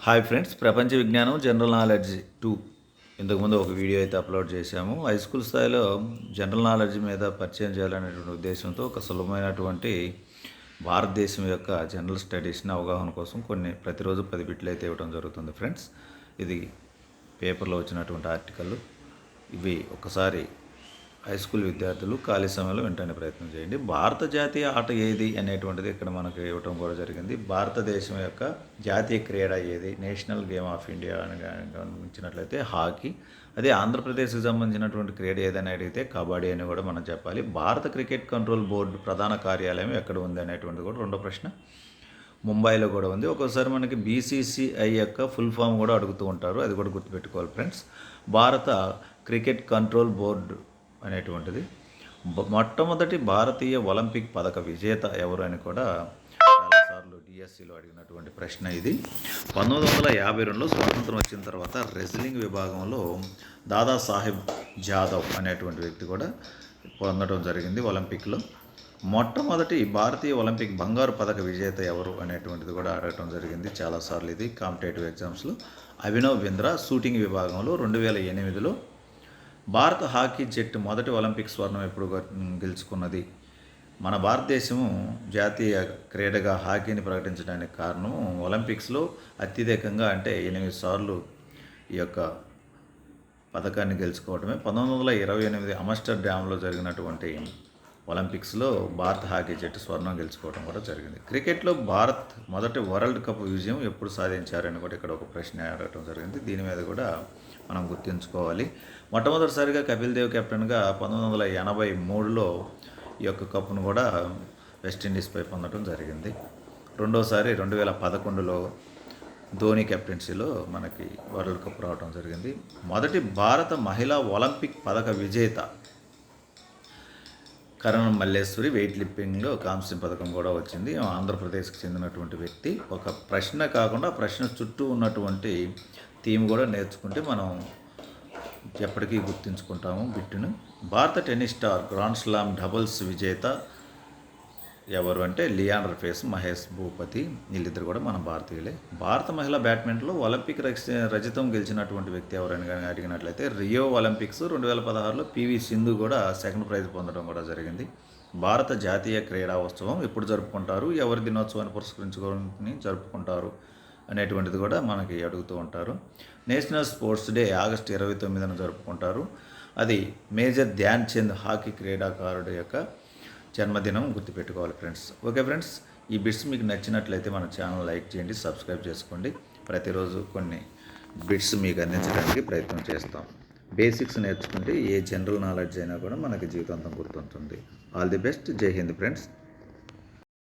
Hi friends ప్రపంచ విజ్ఞానం general knowledge two ఇంతకుముందు ఒక వీడియో అయితే అప్లోడ్ చేశాము. హై స్కూల్ స్థాయిలో జనరల్ నాలెడ్జ్ మీద పరిచయం చేయాలనేటువంటి ఉద్దేశంతో ఒక సులభమైనటువంటి భారతదేశం యొక్క జనరల్ స్టడీస్ని అవగాహన కోసం కొన్ని ప్రతిరోజు పది బిట్లు అయితే ఇవ్వడం జరుగుతుంది ఫ్రెండ్స్ ఇది పేపర్లో వచ్చినటువంటి ఆర్టికల్ ఇవి ఒకసారి హై స్కూల్ విద్యార్థులు ఖాళీ సమయంలో వింటానే ప్రయత్నం చేయండి. భారత జాతీయ ఆట ఏది అనేటువంటిది ఇక్కడ మనకు ఇవ్వటం కూడా జరిగింది. భారతదేశం యొక్క జాతీయ క్రీడ ఏది? నేషనల్ గేమ్ ఆఫ్ ఇండియా అని గమనించినట్లయితే హాకీ. అదే ఆంధ్రప్రదేశ్కి సంబంధించినటువంటి క్రీడ ఏదని అడిగితే కబడ్డీ అని కూడా మనం చెప్పాలి. భారత క్రికెట్ కంట్రోల్ బోర్డు ప్రధాన కార్యాలయం ఎక్కడ ఉంది అనేటువంటిది కూడా రెండో ప్రశ్న. ముంబైలో కూడా ఉంది. ఒక్కోసారి మనకి బీసీసీఐ యొక్క ఫుల్ ఫామ్ కూడా అడుగుతూ ఉంటారు. అది కూడా గుర్తుపెట్టుకోవాలి ఫ్రెండ్స్. భారత క్రికెట్ కంట్రోల్ బోర్డు అనేటువంటిది. మొట్టమొదటి భారతీయ ఒలింపిక్ పథక విజేత ఎవరు అని కూడా చాలాసార్లు డిఎస్సిలో అడిగినటువంటి ప్రశ్న ఇది. పంతొమ్మిది వందల యాభై రెండులో స్వాతంత్రం వచ్చిన తర్వాత రెజ్లింగ్ విభాగంలో దాదాసాహెబ్ జాదవ్ అనేటువంటి వ్యక్తి కూడా పొందడం జరిగింది ఒలింపిక్లో. మొట్టమొదటి భారతీయ ఒలింపిక్ బంగారు పథక విజేత ఎవరు అనేటువంటిది కూడా అడగటం జరిగింది చాలాసార్లు ఇది. కాంపిటేటివ్ ఎగ్జామ్స్లో అభినవ్ బింద్రా షూటింగ్ విభాగంలో రెండు వేల ఎనిమిదిలో భారత హాకీ జట్టు మొదటి ఒలింపిక్ స్వర్ణం ఎప్పుడు గెలుచుకున్నది? మన భారతదేశము జాతీయ క్రీడగా హాకీని ప్రకటించడానికి కారణం ఒలింపిక్స్లో అత్యధికంగా అంటే ఎనిమిది సార్లు ఈ యొక్క పథకాన్ని గెలుచుకోవడమే పంతొమ్మిది వందల ఇరవై ఎనిమిది అమస్టర్ డ్యామ్లో జరిగినటువంటి ఒలింపిక్స్లో భారత హాకీ జట్టు స్వర్ణం గెలుచుకోవడం కూడా జరిగింది. క్రికెట్లో భారత్ మొదటి వరల్డ్ కప్ విజయం ఎప్పుడు సాధించారని కూడా ఇక్కడ ఒక ప్రశ్న అడగడం జరిగింది. దీని మీద కూడా మనం గుర్తుంచుకోవాలి. మొట్టమొదటిసారిగా కపిల్ దేవ్ కెప్టెన్గా పంతొమ్మిది వందల ఎనభై మూడులో ఈ యొక్క కప్ను కూడా వెస్టిండీస్పై పొందడం జరిగింది. రెండోసారి రెండు వేల పదకొండులో ధోని కెప్టెన్సీలో మనకి వరల్డ్ కప్ రావడం జరిగింది. మొదటి భారత మహిళా ఒలింపిక్ పథక విజేత కరణం మల్లేశ్వరి వెయిట్ లిఫ్టింగ్లో కాంస్యం పథకం కూడా వచ్చింది. ఆంధ్రప్రదేశ్కి చెందినటువంటి వ్యక్తి. ఒక ప్రశ్న కాకుండా ప్రశ్న చుట్టూ ఉన్నటువంటి థీమ్ కూడా నేర్చుకుంటే మనం ఎప్పటికీ గుర్తుంచుకుంటాము. బిట్టును. భారత tennis star grand slam doubles విజేత ఎవరు అంటే లియాన్ రఫేస్ మహేష్ భూపతి. వీళ్ళిద్దరు కూడా మన భారతీయులే. భారత మహిళా బ్యాడ్మింటన్లో ఒలింపిక్ రజతం గెలిచినటువంటి వ్యక్తి ఎవరని కానీ అడిగినట్లయితే రియో ఒలింపిక్స్ రెండు వేల పదహారులో పివి సింధు కూడా సెకండ్ ప్రైజ్ పొందడం కూడా జరిగింది. భారత జాతీయ క్రీడా ఉత్సవం ఎప్పుడు జరుపుకుంటారు ఎవరి దినోత్సవాన్ని పురస్కరించుకొని జరుపుకుంటారు అనేటువంటిది కూడా మనకి అడుగుతూ ఉంటారు. నేషనల్ స్పోర్ట్స్ డే ఆగస్టు ఇరవై తొమ్మిదిన జరుపుకుంటారు. అది మేజర్ ధ్యాన్ చంద్ హాకీ క్రీడాకారుడు యొక్క జన్మదినం గుర్తుపెట్టుకోవాలి ఫ్రెండ్స్. ఓకే ఫ్రెండ్స్ ఈ బిట్స్ మీకు నచ్చినట్లయితే మన ఛానల్ లైక్ చేయండి సబ్స్క్రైబ్ చేసుకోండి. ప్రతిరోజు కొన్ని బిట్స్ మీకు అందించడానికి ప్రయత్నం చేస్తాం. బేసిక్స్ నేర్చుకుంటే ఏ జనరల్ నాలెడ్జ్ అయినా కూడా మనకి జీవితాంతం గుర్తుంటుంది. All the best. Jai Hind friends.